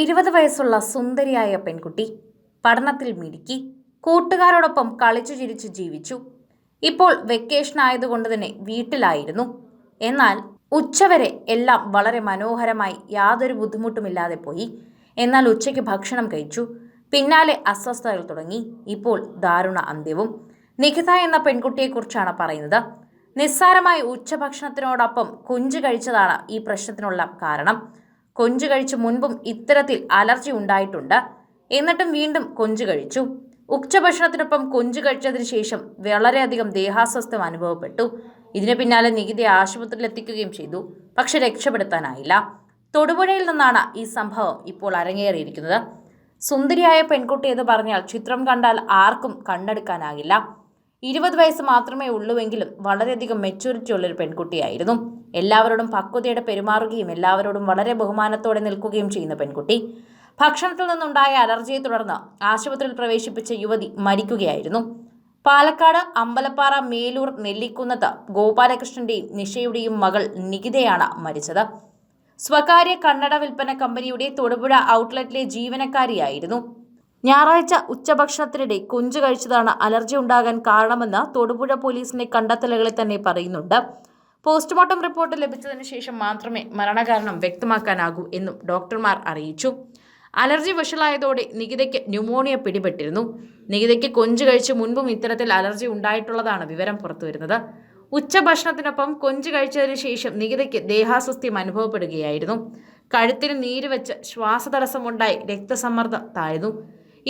ഇരുപത് വയസ്സുള്ള സുന്ദരിയായ പെൺകുട്ടി പഠനത്തിൽ മിടുക്കി കൂട്ടുകാരോടൊപ്പം കളിച്ചു ചിരിച്ച് ജീവിച്ചു. ഇപ്പോൾ വെക്കേഷൻ ആയതുകൊണ്ട് തന്നെ വീട്ടിലായിരുന്നു. എന്നാൽ ഉച്ചവരെ എല്ലാം വളരെ മനോഹരമായി യാതൊരു ബുദ്ധിമുട്ടുമില്ലാതെ പോയി. എന്നാൽ ഉച്ചയ്ക്ക് ഭക്ഷണം കഴിച്ചു. പിന്നാലെ അസ്വസ്ഥതകൾ തുടങ്ങി. ഇപ്പോൾ ദാരുണ അന്ത്യവും. നിഖിത എന്ന പെൺകുട്ടിയെക്കുറിച്ചാണ് പറയുന്നത്. നിസ്സാരമായി ഉച്ചഭക്ഷണത്തിനോടൊപ്പം കുഞ്ചു കഴിച്ചതാണ് ഈ പ്രശ്നത്തിനുള്ള കാരണം. കൊഞ്ചു കഴിച്ച് മുൻപും ഇത്തരത്തിൽ അലർജി ഉണ്ടായിട്ടുണ്ട്. എന്നിട്ടും വീണ്ടും കൊഞ്ചു കഴിച്ചു. ഉച്ചഭക്ഷണത്തിനൊപ്പം കൊഞ്ചു കഴിച്ചതിന് ശേഷം വളരെയധികം ദേഹാസ്വസ്ഥം അനുഭവപ്പെട്ടു. ഇതിന് പിന്നാലെ നികിതയെ ആശുപത്രിയിൽ എത്തിക്കുകയും ചെയ്തു. പക്ഷെ രക്ഷപ്പെടുത്താനായില്ല. തൊടുപുഴയിൽ നിന്നാണ് ഈ സംഭവം ഇപ്പോൾ അരങ്ങേറിയിരിക്കുന്നത്. സുന്ദരിയായ പെൺകുട്ടി എന്ന് പറഞ്ഞാൽ ചിത്രം കണ്ടാൽ ആർക്കും കണ്ടെടുക്കാനാകില്ല. ഇരുപത് വയസ്സ് മാത്രമേ ഉള്ളൂവെങ്കിലും വളരെയധികം മെച്യൂരിറ്റി ഉള്ളൊരു പെൺകുട്ടിയായിരുന്നു. എല്ലാവരോടും പക്വതയോടെ പെരുമാറുകയും എല്ലാവരോടും വളരെ ബഹുമാനത്തോടെ നിൽക്കുകയും ചെയ്യുന്ന പെൺകുട്ടി. ഭക്ഷണത്തിൽ നിന്നുണ്ടായ അലർജിയെ തുടർന്ന് ആശുപത്രിയിൽ പ്രവേശിപ്പിച്ച യുവതി മരിക്കുകയായിരുന്നു. പാലക്കാട് അമ്പലപ്പാറ മേലൂർ നെല്ലിക്കുന്നത്ത് ഗോപാലകൃഷ്ണന്റെയും നിഷയുടെയും മകൾ നികിതയാണ് മരിച്ചത്. സ്വകാര്യ കന്നഡ വിൽപ്പന കമ്പനിയുടെ തൊടുപുഴ ഔട്ട്ലെറ്റിലെ ജീവനക്കാരിയായിരുന്നു. ഞായറാഴ്ച ഉച്ചഭക്ഷണത്തിനിടെ കൊഞ്ചു കഴിച്ചതാണ് അലർജി ഉണ്ടാകാൻ കാരണമെന്ന് തൊടുപുഴ പോലീസിന്റെ കണ്ടെത്തലുകളിൽ തന്നെ പറയുന്നുണ്ട്. പോസ്റ്റ്മോർട്ടം റിപ്പോർട്ട് ലഭിച്ചതിന് ശേഷം മാത്രമേ മരണകാരണം വ്യക്തമാക്കാനാകൂ എന്നും ഡോക്ടർമാർ അറിയിച്ചു. Allergy വഷളായതോടെ നികിതയ്ക്ക് pneumonia പിടിപെട്ടിരുന്നു. നികിതയ്ക്ക് കൊഞ്ച് കഴിച്ച് മുൻപും ഇത്തരത്തിൽ അലർജി ഉണ്ടായിട്ടുള്ളതാണ് വിവരം പുറത്തുവരുന്നത്. ഉച്ചഭക്ഷണത്തിനൊപ്പം കൊഞ്ച് കഴിച്ചതിന് ശേഷം നികിതയ്ക്ക് ദേഹാസ്വസ്ഥ്യം അനുഭവപ്പെടുകയായിരുന്നു. കഴുത്തിന് നീര് വെച്ച് ശ്വാസതടസ്സമുണ്ടായി രക്തസമ്മർദ്ദം താഴ്ന്നു.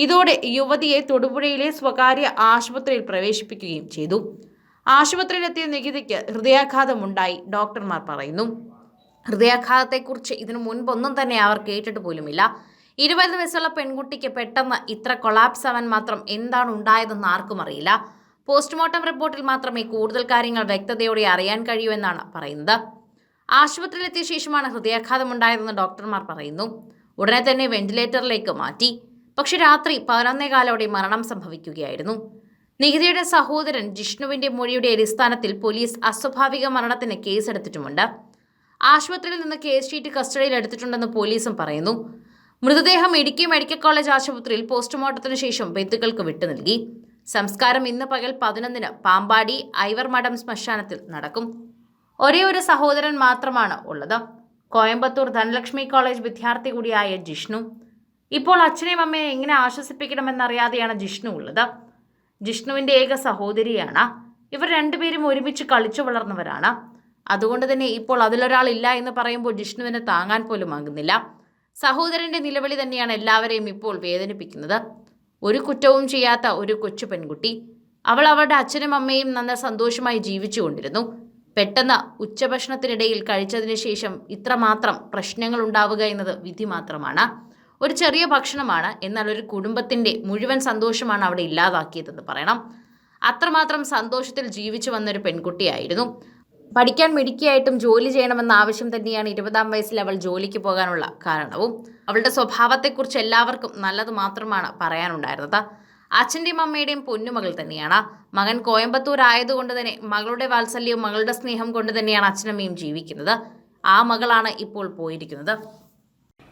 ഇതോടെ യുവതിയെ തൊടുപുഴയിലെ സ്വകാര്യ ആശുപത്രിയിൽ പ്രവേശിപ്പിക്കുകയും ചെയ്തു. ആശുപത്രിയിലെത്തിയ നികിതയ്ക്ക് ഹൃദയാഘാതമുണ്ടായി ഡോക്ടർമാർ പറയുന്നു. ഹൃദയാഘാതത്തെക്കുറിച്ച് ഇതിനു മുൻപൊന്നും തന്നെ അവർ കേട്ടിട്ട് പോലുമില്ല. ഇരുപത് വയസ്സുള്ള പെൺകുട്ടിക്ക് പെട്ടെന്ന് ഇത്ര കൊളാപ്സ് ആവാൻ മാത്രം എന്താണ് ഉണ്ടായതെന്ന് ആർക്കും അറിയില്ല. പോസ്റ്റ്മോർട്ടം റിപ്പോർട്ടിൽ മാത്രമേ കൂടുതൽ കാര്യങ്ങൾ വ്യക്തതയോടെ അറിയാൻ കഴിയൂ എന്നാണ് പറയുന്നത്. ആശുപത്രിയിലെത്തിയ ശേഷമാണ് ഹൃദയാഘാതമുണ്ടായതെന്ന് ഡോക്ടർമാർ പറയുന്നു. ഉടനെ തന്നെ വെന്റിലേറ്ററിലേക്ക് മാറ്റി. പക്ഷെ രാത്രി പതിനൊന്നേകാലോടെ മരണം സംഭവിക്കുകയായിരുന്നു. നിഹിതയുടെ സഹോദരൻ ജിഷ്ണുവിന്റെ മൊഴിയുടെ അടിസ്ഥാനത്തിൽ പോലീസ് അസ്വാഭാവിക മരണത്തിന് കേസെടുത്തിട്ടുമുണ്ട്. ആശുപത്രിയിൽ നിന്ന് കേസ് ഷീറ്റ് കസ്റ്റഡിയിൽ എടുത്തിട്ടുണ്ടെന്ന് പോലീസും പറയുന്നു. മൃതദേഹം ഇടുക്കി മെഡിക്കൽ കോളേജ് ആശുപത്രിയിൽ പോസ്റ്റ്മോർട്ടത്തിന് ശേഷം ബന്ധുക്കൾക്ക് വിട്ടു നൽകി. സംസ്കാരം ഇന്ന് പകൽ പതിനൊന്നിന് പാമ്പാടി ഐവർ മഠം ശ്മശാനത്തിൽ നടക്കും. ഒരേ ഒരു സഹോദരൻ മാത്രമാണ് ഉള്ളത്. കോയമ്പത്തൂർ ധനലക്ഷ്മി കോളേജ് വിദ്യാർത്ഥി കൂടിയായ ജിഷ്ണു. ഇപ്പോൾ അച്ഛനെയും അമ്മയെ എങ്ങനെ ആശ്വസിപ്പിക്കണമെന്നറിയാതെയാണ് ജിഷ്ണു ഉള്ളത്. ജിഷ്ണുവിന്റെ ഏക സഹോദരിയാണ്. ഇവർ രണ്ടുപേരും ഒരുമിച്ച് കളിച്ചു വളർന്നവരാണ്. അതുകൊണ്ട് തന്നെ ഇപ്പോൾ അതിലൊരാൾ ഇല്ല എന്ന് പറയുമ്പോൾ ജിഷ്ണുവിനെ താങ്ങാൻ പോലും ആകുന്നില്ല. സഹോദരന്റെ നിലവിളി തന്നെയാണ് എല്ലാവരെയും ഇപ്പോൾ വേദനിപ്പിക്കുന്നത്. ഒരു കുറ്റവും ചെയ്യാത്ത ഒരു കൊച്ചു പെൺകുട്ടി. അവൾ അവളുടെ അച്ഛനും അമ്മയും നന്ന സന്തോഷമായി ജീവിച്ചുകൊണ്ടിരുന്നു പെട്ടെന്ന് ഉച്ചഭക്ഷണത്തിനിടയിൽ കഴിച്ചതിന് ശേഷം ഇത്രമാത്രം പ്രശ്നങ്ങൾ ഉണ്ടാവുക എന്നത് വിധി മാത്രമാണ്. ഒരു ചെറിയ ഭക്ഷണമാണ്. എന്നാൽ ഒരു കുടുംബത്തിന്റെ മുഴുവൻ സന്തോഷമാണ് അവിടെ ഇല്ലാതാക്കിയതെന്ന് പറയണം. അത്രമാത്രം സന്തോഷത്തിൽ ജീവിച്ചു വന്നൊരു പെൺകുട്ടിയായിരുന്നു. പഠിക്കാൻ മിടുക്കിയായിട്ടും ജോലി ചെയ്യണമെന്ന ആവശ്യം തന്നെയാണ് ഇരുപതാം വയസ്സിൽ അവൾ ജോലിക്ക് പോകാനുള്ള കാരണവും. അവളുടെ സ്വഭാവത്തെക്കുറിച്ച് എല്ലാവർക്കും നല്ലത് മാത്രമാണ് പറയാനുണ്ടായിരുന്നത്. അച്ഛന്റെയും അമ്മയുടെയും പൊന്നുമകൾ തന്നെയാണ്. മകൻ കോയമ്പത്തൂർ ആയതുകൊണ്ട് തന്നെ മകളുടെ വാത്സല്യവും മകളുടെ സ്നേഹം കൊണ്ട് തന്നെയാണ് അച്ഛനമ്മയും ജീവിക്കുന്നത്. ആ മകളാണ് ഇപ്പോൾ പോയിരിക്കുന്നത്.